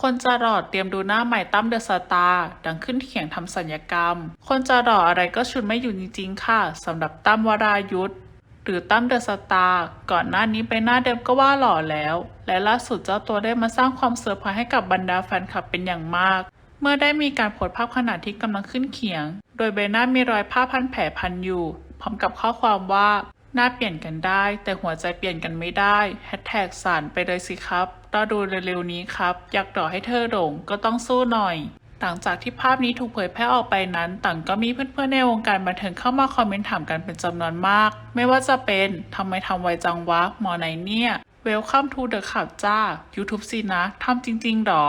คนจะหลอดเตรียมดูหน้าใหม่ตั้มเดอะสตาร์ดังขึ้นเขียงทำสัญญกรรม คนจะหล่ออะไรก็ชุดไม่อยู่จริงๆค่ะสำหรับตั้มวรายุทธหรือตั้มเดอะสตาร์ก่อนหน้านี้ไปหน้าเดิมก็ว่าหล่อแล้ว และล่าสุดเจ้าตัวได้มาสร้างความเซอร์ไพรส์ให้กับบรรดาแฟนคลับเป็นอย่างมาก เมื่อได้มีการโพสภาพขณะที่กำลังขึ้นเขียง โดยใบหน้ามีรอยผ้าพันแผลพันอยู่ พร้อมกับข้อความว่า หน้าเปลี่ยนกันได้ แต่หัวใจเปลี่ยนกันไม่ได้แฮชแท็กสารไปเลยสิครับรอดูเร็วๆนี้ครับ อยากต่อให้เธอหลงก็ต้องสู้หน่อย หลังจากที่ภาพนี้ถูกเผยแพร่ออกไปนั้น ต่างก็มีเพื่อนๆในวงการบันเทิงเข้ามาคอมเมนต์ถามกันเป็นจำนวนมาก ไม่ว่าจะเป็นทำไมทำไวจังวะหมอไหนเนี่ย Welcome to the ข่าวจ้า YouTube สินะทำจริงๆหรอ